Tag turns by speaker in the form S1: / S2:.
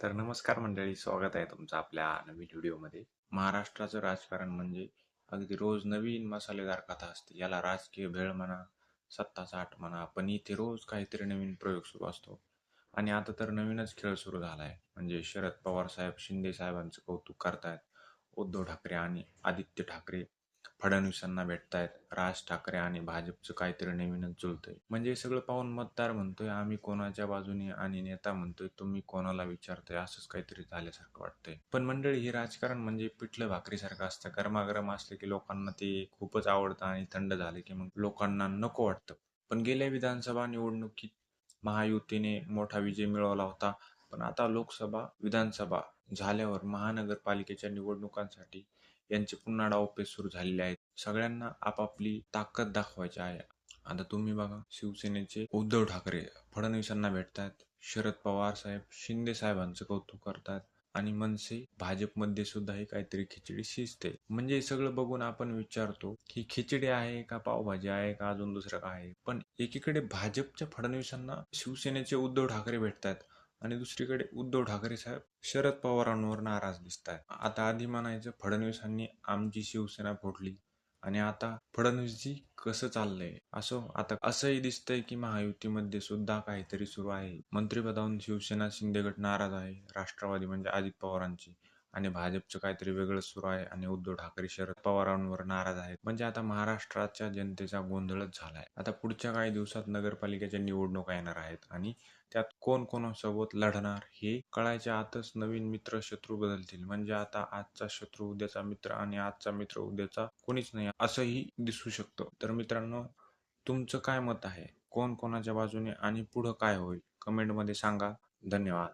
S1: तर नमस्कार मंडळी स्वागत आहे तुमचं आपल्या नवीन व्हिडिओमध्ये. महाराष्ट्राचं राजकारण म्हणजे अगदी रोज नवीन मसालेदार कथा असते. याला राजकीय भेळ म्हणा सत्ता चाट म्हणा पण इथे रोज काहीतरी नवीन प्रयोग सुरू असतो. आणि आता तर नवीनच खेळ सुरू झाला आहे म्हणजे शरद पवार साहेब शिंदे साहेबांचं कौतुक करतायत. उद्धव ठाकरे आणि आदित्य ठाकरे फडणवीसांना भेटतायत राज ठाकरे आणि भाजपचं काहीतरी नवीनच जुळतंय म्हणजे हे सगळं पाहून मतदार म्हणतोय आम्ही कोणाच्या बाजूने आणि नेता म्हणतोय तुम्ही कोणाला विचारताय असंच काहीतरी झाल्यासारखं वाटतंय. पण मंडळी हे राजकारण म्हणजे पिठलं भाकरीसारखं असतं. गरमागरम असलं की लोकांना ते खूपच आवडतं आणि थंड झालं की मग लोकांना नको वाटतं. पण गेल्या विधानसभा निवडणुकीत महायुतीने मोठा विजय मिळवला होता. पण आता लोकसभा विधानसभा झाल्यावर महानगरपालिकेच्या निवडणुकांसाठी यांचे पुन्हा डावपेच सुरू झालेले आहेत. सगळ्यांना आपापली ताकद दाखवायची आहे. आता तुम्ही बघा शिवसेनेचे उद्धव ठाकरे फडणवीसांना भेटतात शरद पवार साहेब शिंदे साहेबांचं कौतुक करतात आणि मनसे भाजपमध्ये सुद्धा ही काहीतरी खिचडी शिजते. म्हणजे हे सगळं बघून आपण विचारतो की खिचडी आहे का पावभाजी आहे का अजून दुसरं काय आहे? पण एकीकडे भाजपच्या फडणवीसांना शिवसेनेचे उद्धव ठाकरे भेटतात आणि दुसरीकडे उद्धव ठाकरे साहेब शरद पवारांवर नाराज दिसत आहेत आता आधी म्हणायचं फडणवीसांनी आमची शिवसेना फोडली आणि आता फडणवीसजी कसं चाललंय? असो आता असंही दिसतंय की महायुतीमध्ये सुद्धा काहीतरी सुरू आहे. मंत्रिपदावरून शिवसेना शिंदे गट नाराज आहे राष्ट्रवादी म्हणजे अजित पवारांची. आणि भाजपचं काहीतरी वेगळं सुरू आहे आणि उद्धव ठाकरे शरद पवारांवर नाराज आहेत. म्हणजे आता महाराष्ट्राच्या जनतेचा गोंधळच झालाय. आता पुढच्या काही दिवसात नगरपालिकेच्या निवडणुका येणार आहेत आणि त्यात कोण कोणासोबत लढणार हे कळायच्या आतच नवीन मित्र शत्रू बदलतील. म्हणजे आता आजचा शत्रू उद्याचा मित्र आणि आजचा मित्र उद्याचा कोणीच नाही असंही दिसू शकतं. तर मित्रांनो तुमचं काय मत आहे? कोण कोणाच्या बाजूने आणि पुढं काय होईल? कमेंटमध्ये सांगा. धन्यवाद.